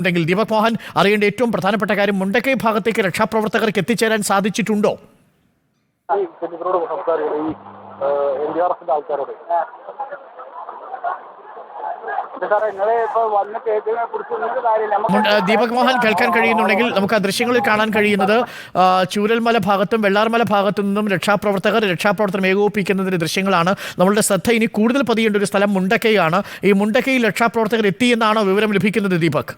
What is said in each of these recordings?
ഉണ്ടെങ്കിൽ ദീപക് മോഹൻ അറിയേണ്ട ഏറ്റവും പ്രധാനപ്പെട്ട കാര്യം മുണ്ടക്കൈ ഭാഗത്തേക്ക് രക്ഷാപ്രവർത്തകർക്ക് എത്തിച്ചേരാൻ സാധിച്ചിട്ടുണ്ടോ? ദീപക് മോഹൻ കേൾക്കാൻ കഴിയുന്നുണ്ടെങ്കിൽ നമുക്ക് ആ ദൃശ്യങ്ങളിൽ കാണാൻ കഴിയുന്നത് ചൂരൽമല ഭാഗത്തും വെള്ളാർമല ഭാഗത്തു നിന്നും രക്ഷാപ്രവർത്തകർ രക്ഷാപ്രവർത്തനം ഏകോപിപ്പിക്കുന്നതിന്റെ ദൃശ്യങ്ങളാണ്. നമ്മളുടെ ശ്രദ്ധ ഇനി കൂടുതൽ പതിയേണ്ട ഒരു സ്ഥലം മുണ്ടക്കൈയാണ്. ഈ മുണ്ടക്കൈയിൽ രക്ഷാപ്രവർത്തകർ എത്തിയെന്നാണോ വിവരം ലഭിക്കുന്നത് ദീപക്?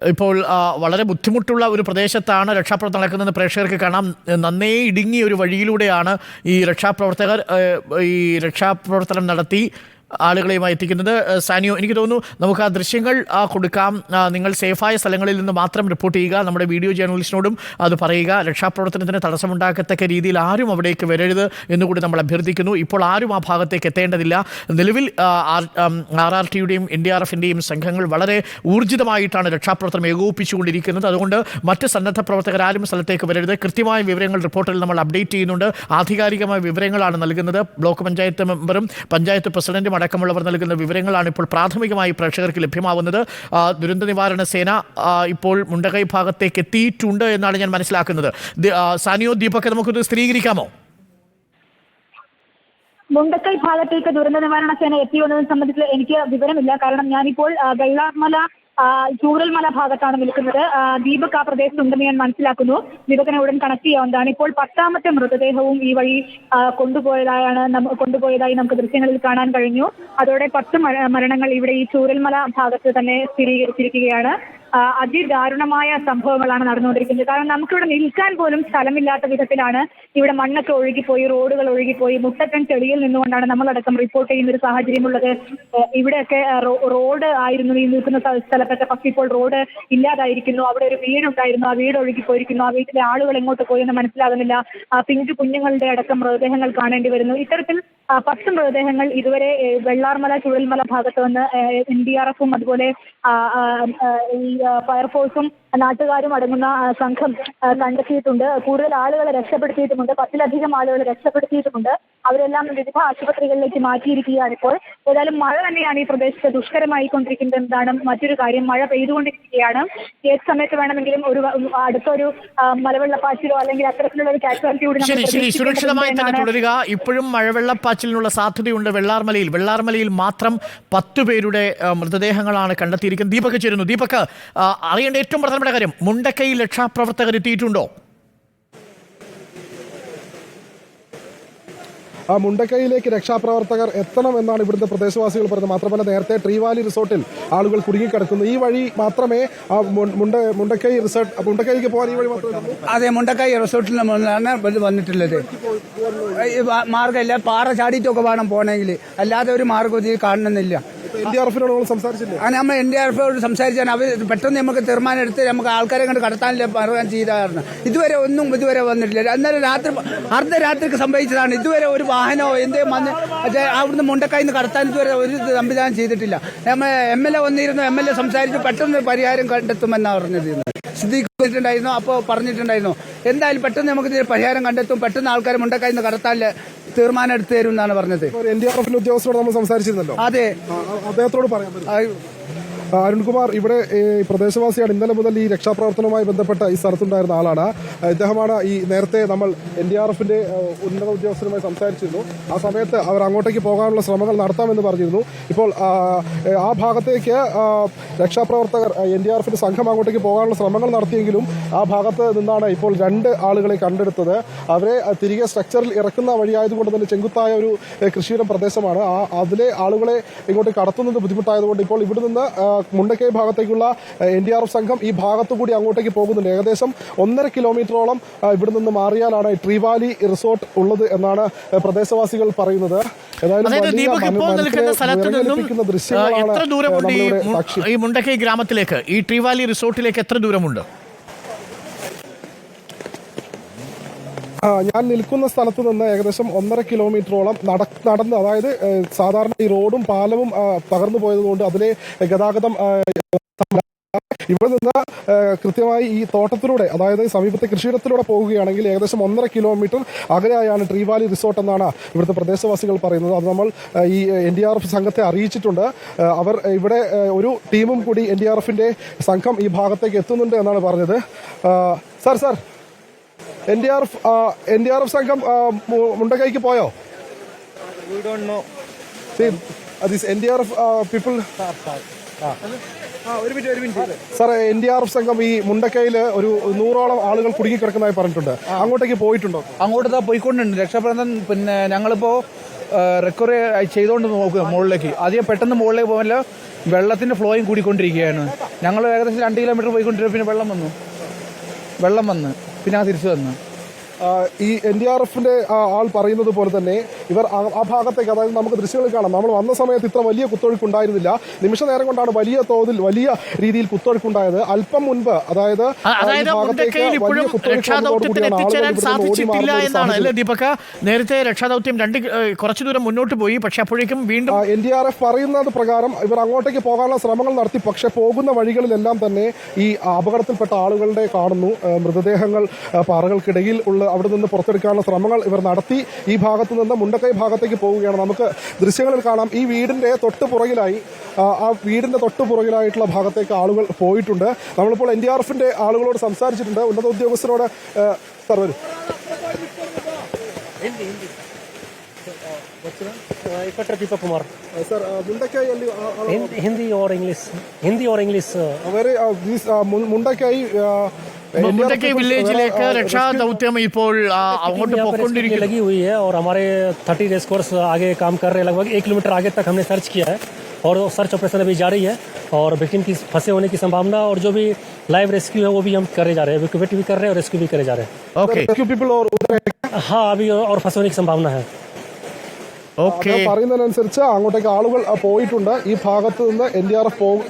ഇപ്പോൾ വളരെ ബുദ്ധിമുട്ടുള്ള ഒരു പ്രദേശത്താണ് രക്ഷാപ്രവർത്തനം നടക്കുന്നത് പ്രേക്ഷകർക്ക് കാണാം. നന്നേ ഇടുങ്ങിയ ഒരു വഴിയിലൂടെയാണ് ഈ രക്ഷാപ്രവർത്തകർ ഈ രക്ഷാപ്രവർത്തനം നടത്തി. ആളുകളെയുമായി എത്തിക്കുന്നത് സാനിയോ എനിക്ക് തോന്നുന്നു നമുക്ക് ആ ദൃശ്യങ്ങൾ കൊടുക്കാം. നിങ്ങൾ സേഫായ സ്ഥലങ്ങളിൽ നിന്ന് മാത്രം റിപ്പോർട്ട് ചെയ്യുക. നമ്മുടെ വീഡിയോ ജേർണലിസ്റ്റിനോടും അത് പറയുക. രക്ഷാപ്രവർത്തനത്തിന് തടസ്സമുണ്ടാക്കത്തക്ക രീതിയിൽ ആരും അവിടേക്ക് വരരുത് എന്നുകൂടി നമ്മൾ അഭ്യർത്ഥിക്കുന്നു. ഇപ്പോൾ ആരും ആ ഭാഗത്തേക്ക് എത്തേണ്ടതില്ല. നിലവിൽ ആർ ആർ ടിയുടെയും എൻ ഡി ആർ എഫിന്റെയും സംഘങ്ങൾ വളരെ ഊർജിതമായിട്ടാണ് രക്ഷാപ്രവർത്തനം ഏകോപിപ്പിച്ചുകൊണ്ടിരിക്കുന്നത്. അതുകൊണ്ട് മറ്റ് സന്നദ്ധ പ്രവർത്തകർ ആരും സ്ഥലത്തേക്ക് വരരുത്. കൃത്യമായ വിവരങ്ങൾ റിപ്പോർട്ടിൽ നമ്മൾ അപ്ഡേറ്റ് ചെയ്യുന്നുണ്ട്. ആധികാരികമായ വിവരങ്ങളാണ് നൽകുന്നത്. ബ്ലോക്ക് പഞ്ചായത്ത് മെമ്പറും പഞ്ചായത്ത് പ്രസിഡന്റും അടക്കമുള്ളവർ നൽകുന്ന വിവരങ്ങളാണ് ഇപ്പോൾ പ്രാഥമികമായി പ്രേക്ഷകർക്ക് ലഭ്യമാവുന്നത്. ദുരന്ത നിവാരണ സേന ഇപ്പോൾ മുണ്ടകൈ ഭാഗത്തേക്ക് എത്തിയിട്ടുണ്ട് എന്നാണ് ഞാൻ മനസ്സിലാക്കുന്നത്. സാനിയോ ദീപക് നമുക്കൊന്ന് സ്ഥിരീകരിക്കാമോ? മുണ്ടക്കൈ ഭാഗത്തേക്ക് ദുരന്ത നിവാരണ സേന എത്തിയോ എന്നതിനെ സംബന്ധിച്ച് എനിക്ക് വിവരമില്ല. കാരണം ഞാനിപ്പോൾ വെള്ളാർമല ചൂരൽമല ഭാഗത്താണ് നിൽക്കുന്നത്. ദീപക് ആ പ്രദേശത്തുണ്ടെന്ന് ഞാൻ മനസ്സിലാക്കുന്നു. ദീപകിനെ ഉടൻ കണക്ട് ചെയ്യാവുന്നതാണ്. ഇപ്പോൾ പത്താമത്തെ മൃതദേഹവും ഈ വഴി കൊണ്ടുപോയതായാണ് കൊണ്ടുപോയതായി നമുക്ക് ദൃശ്യങ്ങളിൽ കാണാൻ കഴിഞ്ഞു. അതോടെ പത്ത് മര- മരണങ്ങൾ ഇവിടെ ഈ ചൂരൽമല ഭാഗത്ത് തന്നെ സ്ഥിരീകരിച്ചിരിക്കുകയാണ്. അതിദാരുണമായ സംഭവങ്ങളാണ് നടന്നുകൊണ്ടിരിക്കുന്നത്. കാരണം നമുക്കിവിടെ നിൽക്കാൻ പോലും സ്ഥലമില്ലാത്ത വിധത്തിലാണ് ഇവിടെ മണ്ണൊക്കെ ഒഴുകിപ്പോയി റോഡുകൾ ഒഴുകിപ്പോയി മുട്ടക്കൻ ചെളിയിൽ നിന്നുകൊണ്ടാണ് നമ്മളടക്കം റിപ്പോർട്ട് ചെയ്യുന്ന ഒരു സാഹചര്യമുള്ളത്. ഇവിടെയൊക്കെ റോഡ് ആയിരുന്നു ഈ നിൽക്കുന്ന സ്ഥ- സ്ഥലത്തൊക്കെ. പക്ഷേ ഇപ്പോൾ റോഡ് ഇല്ലാതായിരിക്കുന്നു. അവിടെ ഒരു വീടുണ്ടായിരുന്നു. ആ വീട് ഒഴുകിപ്പോയിരിക്കുന്നു. ആ വീട്ടിലെ ആളുകൾ എങ്ങോട്ട് പോയെന്ന് മനസ്സിലാകുന്നില്ല. പിഞ്ചു കുഞ്ഞുങ്ങളുടെ അടക്കം മൃതദേഹങ്ങൾ കാണേണ്ടി വരുന്നു. ഇത്തരത്തിൽ പത്ത് മൃതദേഹങ്ങൾ ഇതുവരെ വെള്ളാർമല ചുഴൽമല ഭാഗത്ത് നിന്ന് എൻ ഡി ആർ എഫും അതുപോലെ ഈ ഫയർഫോഴ്സും നാട്ടുകാരും അടങ്ങുന്ന സംഘം കണ്ടെത്തിയിട്ടുണ്ട്. കൂടുതൽ ആളുകളെ രക്ഷപ്പെടുത്തിയിട്ടുമുണ്ട്. പത്തിലധികം ആളുകളെ രക്ഷപ്പെടുത്തിയിട്ടുമുണ്ട്. അവരെല്ലാം വിവിധ ആശുപത്രികളിലേക്ക് മാറ്റിയിരിക്കുകയാണ് ഇപ്പോൾ. ഏതായാലും മഴ തന്നെയാണ് ഈ പ്രദേശത്ത് ദുഷ്കരമായി കൊണ്ടിരിക്കുന്നത് എന്നതാണ് മറ്റൊരു കാര്യം മഴ പെയ്തുകൊണ്ടിരിക്കുകയാണ്. ഏത് സമയത്ത് വേണമെങ്കിലും ഒരു അടുത്തൊരു മലവെള്ളപ്പാച്ചിലോ അല്ലെങ്കിൽ അത്തരത്തിലുള്ള ഒരു കാറ്റുവാലിറ്റി കൂടി ശരി ശരി. സുരക്ഷിതമായി തന്നെ തുടരുക. ഇപ്പോഴും മഴവെള്ളപ്പാച്ചിലിനുള്ള സാധ്യതയുണ്ട് വെള്ളാർമലയിൽ. വെള്ളാർമലയിൽ മാത്രം പത്ത് പേരുടെ മൃതദേഹങ്ങളാണ് കണ്ടെത്തിയിരിക്കുന്നത്. ദീപക് ചേരുന്നു. ദീപക് അറിയേണ്ട ഏറ്റവും പ്രധാനപ്പെട്ട കാര്യം മുണ്ടക്കൈ രക്ഷാപ്രവർത്തകർ എത്തിയിട്ടുണ്ടോ? മുണ്ടക്കൈയിലേക്ക് രക്ഷാപ്രവർത്തകർ എത്തണം എന്നാണ് ഇവിടുത്തെ പ്രദേശവാസികൾ പറയുന്നത് മാത്രമല്ല നേരത്തെ ട്രീവാലി റിസോർട്ടിൽ ആളുകൾ കുടുങ്ങിക്കിടക്കുന്നു. ഈ വഴി മാത്രമേ ആ മുണ്ട മുണ്ടക്കൈ റിസോർട്ട് മുണ്ടക്കൈക്ക് പോകാൻ ഈ വഴി മാത്രമേ. അതെ മുണ്ടക്കൈ റിസോർട്ടിൽ നിന്നാണ് ഇത് വന്നിട്ടുള്ളത്. മാർഗമില്ല പാറ ചാടിയിട്ടൊക്കെ വേണം പോകണമെങ്കിൽ. അല്ലാതെ ഒരു മാർഗം ഇതിൽ കാണണമെന്നില്ല. ഇപ്പൊ എൻ ഡി ആർ എഫിനോട് നമ്മൾ സംസാരിച്ചില്ലേ? ആ നമ്മൾ എൻ ഡി ആർ എഫോട് സംസാരിച്ചാൽ അവർ പെട്ടെന്ന് നമുക്ക് തീരുമാനം എടുത്ത് നമുക്ക് ആൾക്കാരെ കണ്ട് കടത്താനില്ല പറയാൻ ചെയ്തായിരുന്നു ഇതുവരെ ഒന്നും ഇതുവരെ വന്നിട്ടില്ല. അന്നേരം രാത്രി അർദ്ധരാത്രിക്ക് സംഭവിച്ചതാണ്. ഇതുവരെ ഒരു വാഹനമോ എന്തേ വന്ന് അവിടുന്ന് മുണ്ടക്കായിന്ന് കടത്താൻ ഇതുവരെ ഒരു സംവിധാനം ചെയ്തിട്ടില്ല. നമ്മൾ എം എൽ എ വന്നിരുന്നു. എം എൽ എ സംസാരിച്ചു. പെട്ടെന്ന് പരിഹാരം കണ്ടെത്തുമെന്നാണ് പറഞ്ഞിരുന്നത്. ശ്രദ്ധിച്ചിട്ടുണ്ടായിരുന്നു അപ്പോൾ പറഞ്ഞിട്ടുണ്ടായിരുന്നു. എന്തായാലും പെട്ടെന്ന് നമുക്ക് പരിഹാരം കണ്ടെത്തും. പെട്ടെന്ന് ആൾക്കാർ മുണ്ടക്കായിന്ന് കടത്താൻ തീരുമാനം എടുത്തു തരും എന്നാണ് പറഞ്ഞത്. എൻ ഡി ആർ എഫിന്റെ ഉദ്യോഗസ്ഥരോട് നമ്മൾ സംസാരിച്ചിരുന്നല്ലോ. അതെ. അദ്ദേഹത്തോട് പറയാൻ അരുൺകുമാർ ഇവിടെ പ്രദേശവാസിയാണ് ഇന്നലെ മുതൽ ഈ രക്ഷാപ്രവർത്തനവുമായി ബന്ധപ്പെട്ട ഈ സ്ഥലത്തുണ്ടായിരുന്ന ആളാണ്. ഇദ്ദേഹമാണ് ഈ നേരത്തെ നമ്മൾ എൻ ഡി ആർ എഫിന്റെ ഉന്നത ഉദ്യോഗസ്ഥരുമായി സംസാരിച്ചിരുന്നു. ആ സമയത്ത് അവർ അങ്ങോട്ടേക്ക് പോകാനുള്ള ശ്രമങ്ങൾ നടത്താമെന്ന് പറഞ്ഞിരുന്നു. ഇപ്പോൾ ആ, ഭാഗത്തേക്ക് രക്ഷാപ്രവർത്തകർ എൻ ഡി ആർ എഫിന്റെ സംഘം അങ്ങോട്ടേക്ക് പോകാനുള്ള ശ്രമങ്ങൾ നടത്തിയെങ്കിലും ആ ഭാഗത്ത് നിന്നാണ് ഇപ്പോൾ രണ്ട് ആളുകളെ കണ്ടെടുത്തത്. അവരെ തിരികെ സ്ട്രക്ചറിൽ ഇറക്കുന്ന വഴിയായതുകൊണ്ട് തന്നെ ചെങ്കുത്തായ ഒരു കൃഷിയുടെ പ്രദേശമാണ്. ആ അതിലെ ആളുകളെ ഇങ്ങോട്ട് കടത്തുന്നത് ബുദ്ധിമുട്ടായതുകൊണ്ട് ഇപ്പോൾ ഇവിടെ നിന്ന് മുണ്ടക്കൈ ഭാഗത്തേക്കുള്ള എൻ ഡി ആർ എഫ് സംഘം ഈ ഭാഗത്തു കൂടി അങ്ങോട്ടേക്ക് പോകുന്നുണ്ട്. ഏകദേശം ഒന്നര കിലോമീറ്ററോളം ഇവിടെ നിന്ന് മാറിയാലാണ് ട്രീവാലി റിസോർട്ട് ഉള്ളത് എന്നാണ് പ്രദേശവാസികൾ പറയുന്നത്. ദൃശ്യങ്ങളാണ് ഈ മുണ്ടക്കൈ ഗ്രാമത്തിലേക്ക്? ഈ ട്രീവാലി റിസോർട്ടിലേക്ക് എത്ര ദൂരമുണ്ട്? ഞാൻ നിൽക്കുന്ന സ്ഥലത്ത് നിന്ന് ഏകദേശം ഒന്നര കിലോമീറ്ററോളം നട നടന്ന് അതായത് സാധാരണ ഈ റോഡും പാലവും തകർന്നു പോയതുകൊണ്ട് അതിലെ ഗതാഗതം ഇവിടെ നിന്ന് കൃത്യമായി ഈ തോട്ടത്തിലൂടെ അതായത് സമീപത്തെ കൃഷിയിടത്തിലൂടെ പോവുകയാണെങ്കിൽ ഏകദേശം ഒന്നര കിലോമീറ്റർ അകലെയായാണ് ട്രീ വാലി റിസോർട്ട് എന്നാണ് ഇവിടുത്തെ പ്രദേശവാസികൾ പറയുന്നത്. അത് നമ്മൾ ഈ എൻ ഡി ആർ എഫ് സംഘത്തെ അറിയിച്ചിട്ടുണ്ട്. അവർ ഇവിടെ ഒരു ടീമും കൂടി എൻ ഡി ആർ എഫിന്റെ സംഘം ഈ ഭാഗത്തേക്ക് എത്തുന്നുണ്ട് എന്നാണ് പറഞ്ഞത്. Sir sir N D R F N D R F സംഘം മുണ്ടക്കൈക്ക് പോയോ? N D R F people sir N D R F സംഘം ഈ മുണ്ടക്കയിൽ ഒരു നൂറോളം ആളുകൾ കുടുങ്ങി കിടക്കുന്നതായി പറഞ്ഞിട്ടുണ്ട്. അങ്ങോട്ടേക്ക് പോയിട്ടുണ്ടോ? അങ്ങോട്ട് പോയിക്കൊണ്ടുണ്ട് രക്ഷാപ്രവർത്തനം പിന്നെ ഞങ്ങളിപ്പോ റിക്കവറി ചെയ്തുകൊണ്ട് നോക്കുക മുകളിലേക്ക്. അധികം പെട്ടെന്ന് മുകളിലേക്ക് പോകാൻ വെള്ളത്തിന്റെ ഫ്ലോയും കൂടിക്കൊണ്ടിരിക്കുകയാണ്. ഞങ്ങൾ ഏകദേശം രണ്ട് കിലോമീറ്റർ പോയിക്കൊണ്ടിരുന്ന പിന്നെ വെള്ളം വന്നു. വെള്ളം വന്ന്. പിന്നെ തിരിച്ചു വന്നു. ആ, ഈ എൻ ഡി ആർ എഫിന്റെ ആൾ പറയുന്നത് പോലെ തന്നെ ഇവർ ആ- ഭാഗത്തേക്ക് അതായത് നമുക്ക് ദൃശ്യങ്ങൾ കാണാം. നമ്മൾ വന്ന സമയത്ത് ഇത്ര വലിയ കുത്തൊഴുക്ക് ഉണ്ടായിരുന്നില്ല നിമിഷ നേരം കൊണ്ടാണ് വലിയ തോതിൽ വലിയ രീതിയിൽ കുത്തൊഴുക്കുണ്ടായത്. അല്പം മുൻപ് അതായത്. ദീപക നേരത്തെ രക്ഷാദൗത്യം രണ്ട് കുറച്ചു ദൂരം മുന്നോട്ട് പോയി പക്ഷെ അപ്പോഴേക്കും വീണ്ടും എൻ ഡി ആർ എഫ് പറയുന്നത് പ്രകാരം ഇവർ അങ്ങോട്ടേക്ക് പോകാനുള്ള ശ്രമങ്ങൾ നടത്തി പക്ഷെ പോകുന്ന വഴികളിലെല്ലാം തന്നെ ഈ അപകടത്തിൽപ്പെട്ട ആളുകളുടെ കാണുന്നു. മൃതദേഹങ്ങൾ പാറകൾക്കിടയിൽ ഉള്ള അവിടെ നിന്ന് പുറത്തെടുക്കാനുള്ള ശ്രമങ്ങൾ ഇവർ നടത്തി. ഈ ഭാഗത്ത് നിന്ന് മുണ്ടക്കൈ ഭാഗത്തേക്ക് പോവുകയാണ്. നമുക്ക് ദൃശ്യങ്ങളിൽ കാണാം. ഈ വീടിന്റെ തൊട്ട് പുറകിലായി ആ വീടിന്റെ തൊട്ട് പുറകിലായിട്ടുള്ള ഭാഗത്തേക്ക് ആളുകൾ പോയിട്ടുണ്ട്. നമ്മളിപ്പോൾ എൻ ഡി ആർ എഫിന്റെ ആളുകളോട് സംസാരിച്ചിട്ടുണ്ട്. ഉന്നത ഉദ്യോഗസ്ഥരോട് sir Hindi or English Hindi or English. മുണ്ടക്കായി और इंग्लिश हिंदी और इंग्लिश അവര് ആ, these, ആ, മുൻ- മുണ്ടക്കൈ ആ, മുണ്ടക്കൈ NDRF വില്ലേജിലേക്ക് ആ, രക്ഷാദൗത്യം ഇപ്പോൾ ആ, അങ്ങോട്ട് यहाँ पर इसके लिए പൊക്കൊണ്ടിരിക്കുന്നു लगी हुई है और हमारे थर्टी रेस्कोर्स आगे काम कर रहे हैं लगभग एक किलोमीटर आगे तक हमने सर्च किया है और सर्च ऑपरेशन अभी जारी है और विक्टिम की फंसे होने की संभावना और जो भी लाइव रेस्क्यू है वो भी हम करे जा रहे हैं इक्विपेट भी कर रहे हैं और रेस्क्यू भी करे जा रहे ഓക്കെ rescue people or ഉത്തര- हैं हाँ अभी और फंसे होने की संभावना है ഓക്കെ അത് പറയുന്നതിനനുസരിച്ച് അങ്ങോട്ടേക്ക് ആളുകൾ ആ, പോയിട്ടുണ്ട് ഈ ഭാഗത്ത് നിന്ന് എൻ ഡി ആർ എഫ് പോകും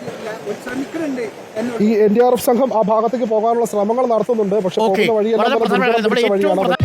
ഈ എൻ ഡി ആർ എഫ് സംഘം ആ ഭാഗത്തേക്ക് പോകാനുള്ള ശ്രമങ്ങൾ നടത്തുന്നുണ്ട്. പക്ഷെ പോകുന്ന വഴിയെല്ലാം